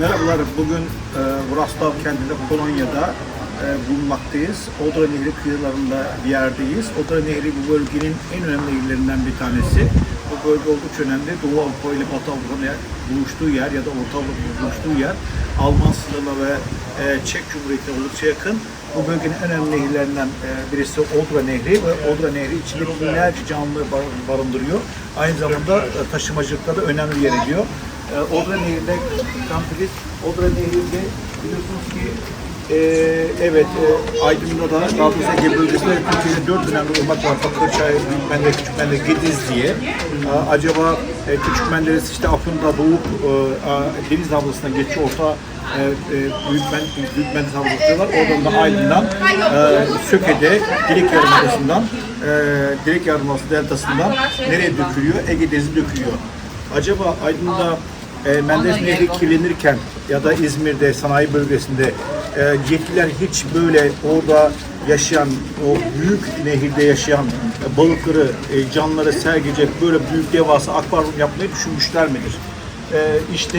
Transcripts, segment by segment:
Merhabalar, bugün e, Wrocław kentinde Polonya'da e, bulunmaktayız. Odra Nehri kıyılarında bir yerdeyiz. Odra Nehri bu bölgenin en önemli nehirlerinden bir tanesi. Bu bölge oldukça önemli. Doğu Avrupa ile Batı Avrupa'nın buluştuğu yer ya da Orta Avrupa'nın buluştuğu yer. Alman sınırına ve e, Çek Cumhuriyeti'ne oldukça yakın. Bu bölgenin en önemli nehirlerinden e, birisi Odra Nehri ve Odra Nehri içinde binlerce canlı bar- barındırıyor. Aynı zamanda e, taşımacılıkta da önemli yer ediyor. E, Odra Nehri'nde Kampilis, Odra Nehri'nde biliyorsunuz ki e, evet e, Aydın'da da doğrusu Ege bölgesinde Türkiye'de dört önemli ırmak var. Fakırçay, Büyükmende, Küçükmende, Gediz diye. E, acaba e, Küçük Menderes işte Afyon'da doğup e, a, deniz havzasına geçiyor. Orta e, e, Büyükmen, Büyükmenderes havzası diyorlar. Oradan da Aydın'dan e, Söke'de Direk Yarımadası'ndan e, Direk Yarımadası deltasından nereye dökülüyor? Ege Denizi dökülüyor. Acaba Aydın'da e, Menderes Nehri kirlenirken ya da İzmir'de sanayi bölgesinde e, yetkililer hiç böyle orada yaşayan o büyük nehirde yaşayan e, balıkları, e, canlıları sergileyecek böyle büyük devasa akvaryum yapmayı düşünmüşler midir? E, işte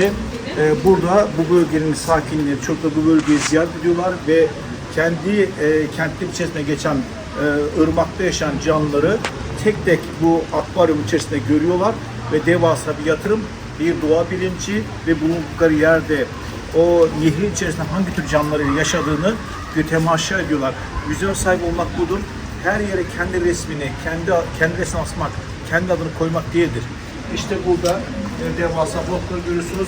e, burada bu bölgenin sakinleri çok da bu bölgeyi ziyaret ediyorlar ve kendi e, kentler içerisinde geçen e, ırmakta yaşayan canlıları tek tek bu akvaryum içerisinde görüyorlar ve devasa bir yatırım, bir doğa bilinci ve bulundukları yerde o nehrin içerisinde hangi tür canlıların yaşadığını bir temaşa ediyorlar. Vizyon sahibi olmak budur. Her yere kendi resmini, kendi kendi resmini asmak, kendi adını koymak değildir. İşte burada e, devasa balıkları görüyorsunuz.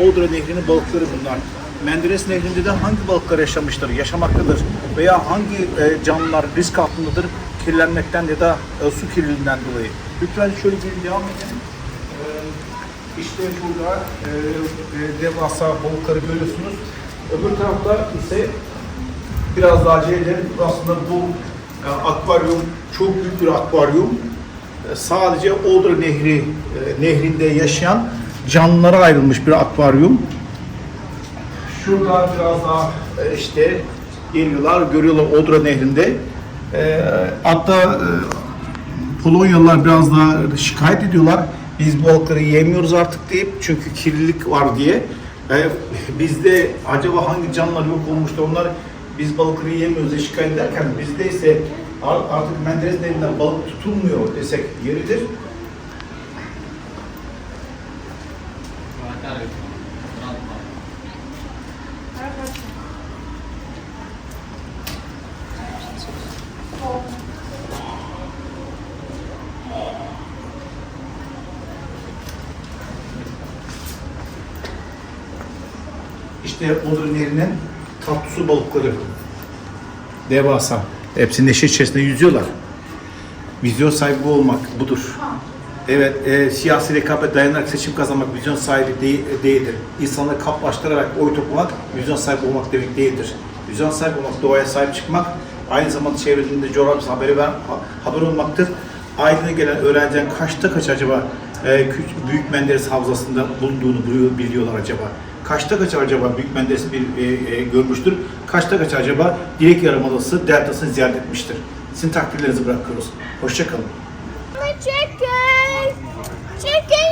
Odra Nehri'nin balıkları bunlar. Menderes Nehri'nde de hangi balıklar yaşamıştır, yaşamaktadır veya hangi e, canlılar risk altındadır kirlenmekten ya da e, su kirliliğinden dolayı. Lütfen şöyle bir devam edelim. İşte burada e, e, devasa balıkları görüyorsunuz. Öbür tarafta ise biraz daha edelim. Aslında bu e, akvaryum çok büyük bir akvaryum. E, sadece Odra Nehri e, nehrinde yaşayan canlılara ayrılmış bir akvaryum. Şurada biraz daha e, işte geliyorlar, görüyorlar Odra Nehri'nde. E, hatta e, Polonyalılar biraz daha şikayet ediyorlar. Biz bu balıkları yemiyoruz artık deyip çünkü kirlilik var diye. E, bizde acaba hangi canlılar yok olmuştu onlar biz balıkları yemiyoruz diye şikayet ederken bizde ise ar- artık Menderes Nehri'nden balık tutulmuyor desek yeridir. İşte Odra Nehri'nin tatlı su balıkları. Devasa. Hepsi neşe içerisinde yüzüyorlar. Vizyon sahibi olmak budur. Evet, e, siyasi rekabet dayanarak seçim kazanmak vizyon sahibi değil, değildir. İnsanları kaplaştırarak oy toplamak vizyon sahibi olmak demek değildir. Vizyon sahibi olmak, doğaya sahip çıkmak, aynı zamanda çevresinde coğrafyası haberi ver, ha- haber olmaktır. Aydın'a gelen öğrencinin kaçta kaç acaba e, Büyük Menderes Havzası'nda bulunduğunu biliyor- biliyorlar acaba? kaçta kaç acaba Büyük Mendes bir e, e, görmüştür. Kaçta kaç acaba Dilek Yarımadası deltasını ziyaret etmiştir. Sizin takdirlerinizi bırakıyoruz. Hoşçakalın. Çekin! Çekin!